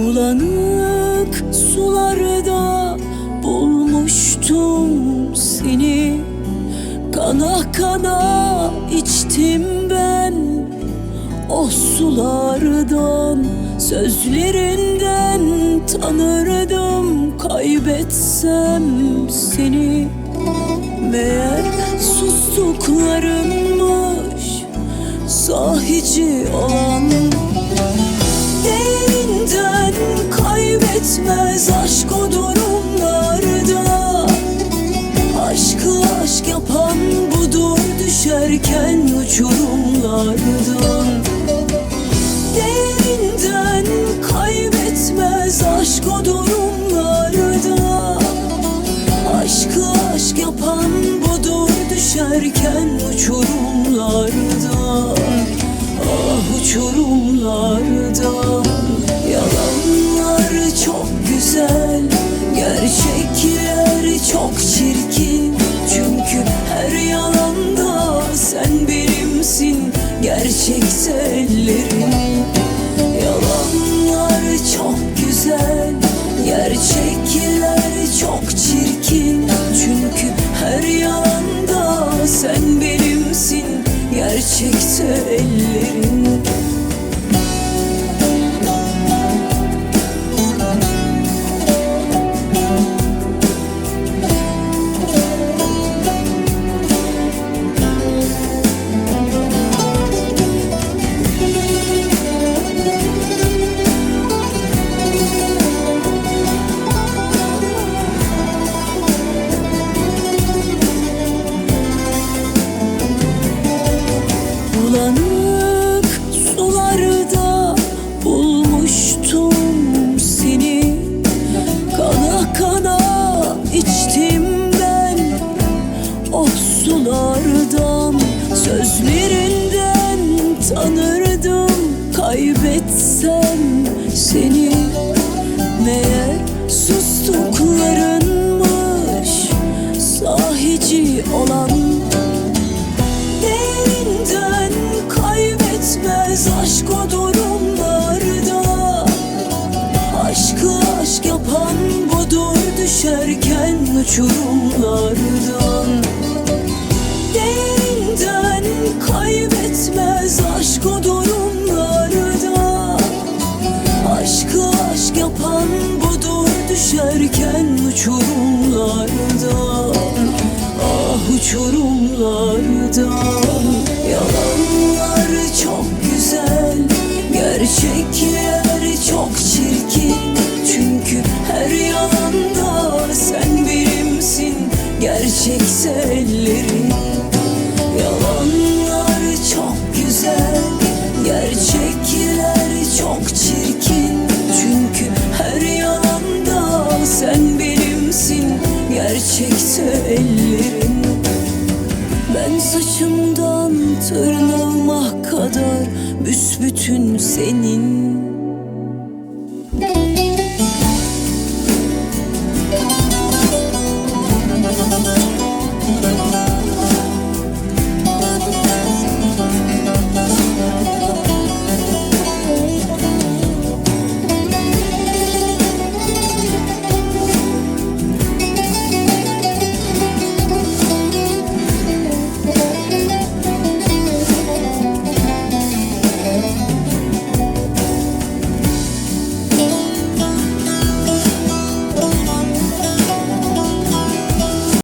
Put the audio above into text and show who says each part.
Speaker 1: Bulanık sularda bulmuştum seni. Kana kana içtim ben. O sulardan Sözlerinden tanırdım kaybetsem seni. Meğer sustuklarımmış sahici olan kaybetmez aşk o durumlarda. Aşkı aşk yapan budur düşerken uçurumlardan Derinden kaybetmez aşk o durumlarda. Aşkı aşk yapan budur düşerken uçurumlardan Ah uçurumlardan Yalanlar çok güzel Gerçekler çok çirkin. Çünkü her yalanda sen benimsin Gerçekse ellerin Yalanlar çok güzel Gerçekler çok çirkin. Çünkü her yanda sen benimsin Gerçekse ellerin seni. Meğer sustuklarınmış sahici olan. Derinden kaybetmez aşk o durumlarda. Aşkı aşk yapan budur düşerken uçurumlardan. Derinden kaybetmez aşk o düşerken uçurumlardan Ah uçurumlardan Yalanlar çok güzel Gerçekler çok çirkin. Çünkü her yalanda sen benimsin Gerçekse ellerin saçımdan tırnağıma kadar Büsbütün senin